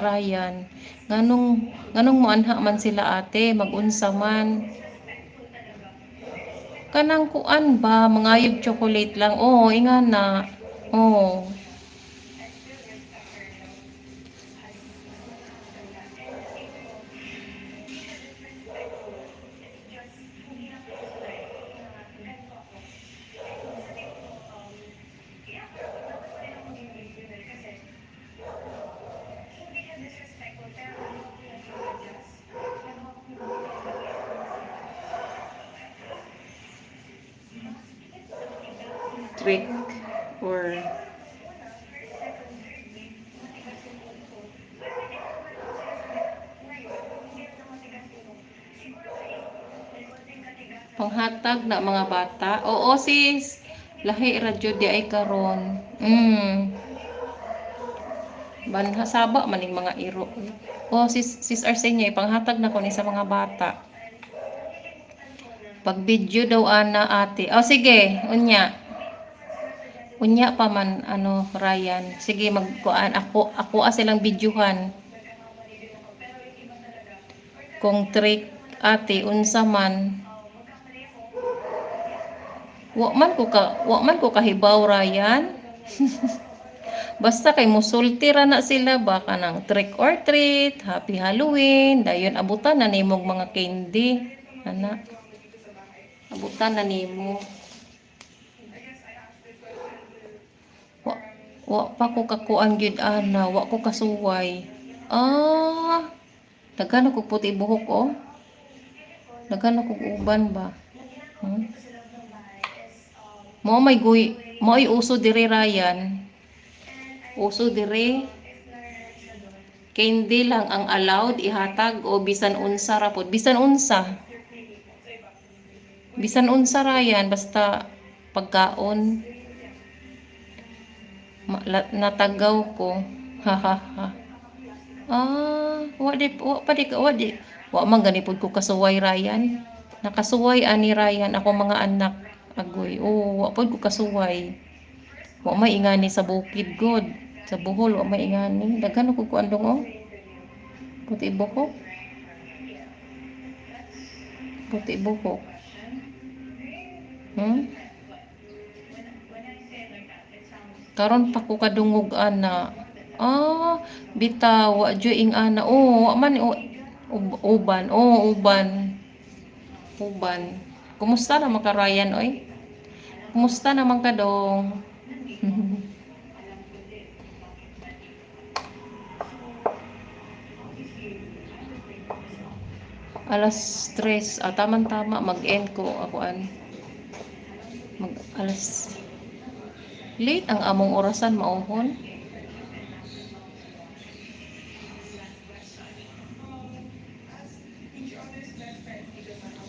Ryan. Nganong nganong moanha man sila ate magunsa man. Kanang kuan ba mangayog chocolate lang. Oo, ingana. Oo. Trick or panghatag na mga bata. Oo sis, lahi radyo di ay karon. Mm. Banhasaba maning mga iro. Oh, sis, sis Arsenia, panghatag na ko ni sa mga bata. Pag video daw ana ate. Oh, sige, unya. Unya pa man, ano, Ryan. Sige, magkuan. Ako, ako silang videohan. Kung trick ate, unsa man. Wa man ko ka, wa man ko kahibaw, Ryan. Basta kay musulti ra na sila baka ng trick or treat, happy Halloween, dayon abutan na nimog mga candy. Ana. Abutan na nimo. Wa, pa ko kakuan gyud ana, wa ko kasuway. Ah. Daghan ako puti buhok oh. Daghan ako uban ba. Hmm? Mo may guy, mo ay uso diri Ryan. Uso dire candy lang ang allowed ihatag o bisan unsa ra pod. Bisan unsa. Bisan unsa ra yan basta pagkaon natagaw ko. Ha ha ha. Ah, wa di wa pa di wa di wa man gani pod ko kasuway Ryan. Nakasuway ani Ryan ako mga anak agoy. Oh, wa pod ko kasuway. Wa may ingani sa bukid god. Sa Bohol wa may ingani. Daghan ko ko andong oh. Puti buhok. Puti buhok. Hmm? Karon pa ko kadungog ana. Ah, bitaw jud ing ana. Oh, man ub- uban. Oh, uban. Uban. Kumusta na mga Ryan oy? Kumusta naman ka dong? alas 3 ah, tamang tama mag-end ko ako an mag alas late ang among orasan mauhon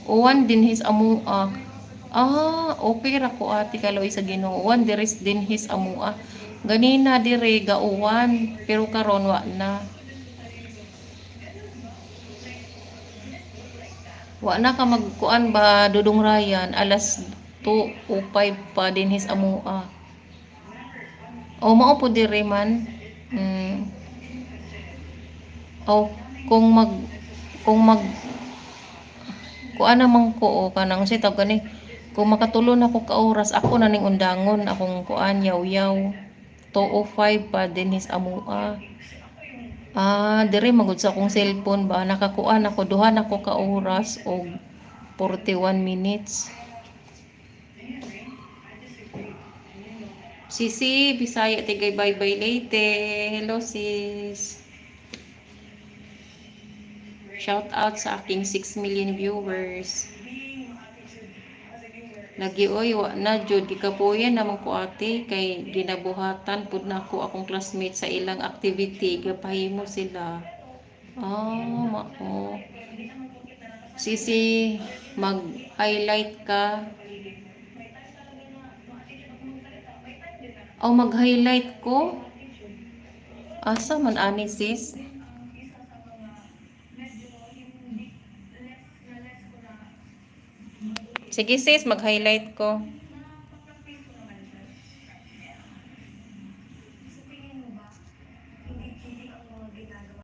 Uwan din his amua. Ah, okay ra ko ati kaloy sa Ginoo. Uwan diris din his amua. Ganina dire gauwan, pero karon wa na. Wa na ka magkuan ba dudong Ryan alas 2 o 5 pa din his amua. O mao po dire man. Mm. O kung mag kung mag kuan naman ko o kanang si tawag gani kung makatulo na ko ka oras ako na ning undangon akong kuan yaw-yaw 205 pa din his amua. Ah, dire magud sa akong cellphone ba nakakuan ako duha na ko ka oras og 41 minutes. Sisi, Bisaya, tigay bye-bye late. Hello sis. Shout out sa aking 6 million viewers. Lagi oy, wa na jud gikapuyan naman ko ate kay ginabuhatan pud na ako akong classmate sa ilang activity gapahimo sila. Ah, mao. Sisi, mag-highlight ka. Oh, mag-highlight ko. Asa man ani sis? Sige sis, mag-highlight ko.